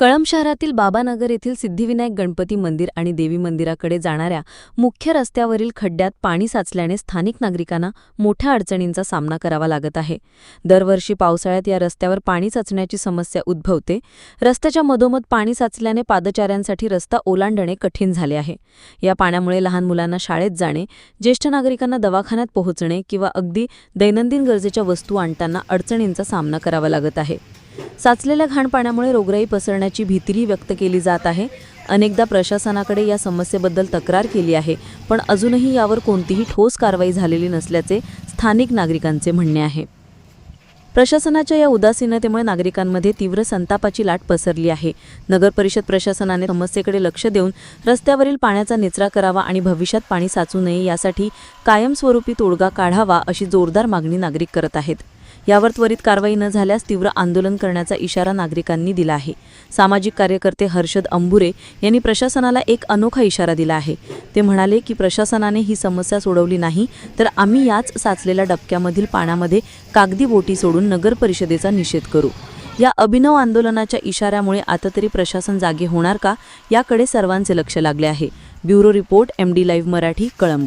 कळंब शहरातील बाबानगर येथील सिद्धिविनायक गणपती मंदिर आणि देवी मंदिराकडे जाणाऱ्या मुख्य रस्त्यावरील खड्ड्यात पाणी साचल्याने स्थानिक नागरिकांना मोठ्या अडचणींचा सामना करावा लागत आहे. दरवर्षी पावसाळ्यात या रस्त्यावर पाणी साचण्याची समस्या उद्भवते. रस्त्याच्या मधोमध पाणी साचल्याने पादचाऱ्यांसाठी रस्ता ओलांडणे कठीण झाले आहे. या पाण्यामुळे लहान मुलांना शाळेत जाणे ज्येष्ठ नागरिकांना दवाखान्यात पोहोचणे किंवा अगदी दैनंदिन गरजेच्या वस्तू आणताना अडचणींचा सामना करावा लागत आहे. साचलेल्या घाण पाण्यामुळे रोगराई पसरण्याची भीतीही व्यक्त केली जात आहे. अनेकदा प्रशासनाकडे या समस्येबद्दल तक्रार केली आहे पण अजूनही यावर कोणतीही ठोस कारवाई झालेली नसल्याचे स्थानिक नागरिकांचे म्हणणे आहे. प्रशासनाच्या या उदासीनतेमुळे नागरिकांमध्ये तीव्र संतापाची लाट पसरली आहे. नगर परिषद प्रशासनाने समस्येकडे लक्ष देऊन रस्त्यावरील पाण्याचा निचरा करावा आणि भविष्यात पाणी साचू नये यासाठी कायमस्वरूपी तोडगा काढावा अशी जोरदार मागणी नागरिक करत आहेत. यावर त्वरित कारवाई न झाल्यास तीव्र आंदोलन करण्याचा इशारा नागरिकांनी दिला आहे. सामाजिक कार्यकर्ते हर्षद अंबुरे यांनी प्रशासनाला एक अनोखा इशारा दिला आहे. ते म्हणाले की प्रशासनाने ही समस्या सोडवली नाही तर आम्ही याच साचलेल्या डबक्यामधील पाण्यामध्ये कागदी बोटी सोडून नगर परिषदेचा निषेध करू. या अभिनव आंदोलनाच्या इशाऱ्यामुळे आता तरी प्रशासन जागे होणार का याकडे सर्वांचे लक्ष लागले आहे. Bureau report M D live Marathi Kalamb.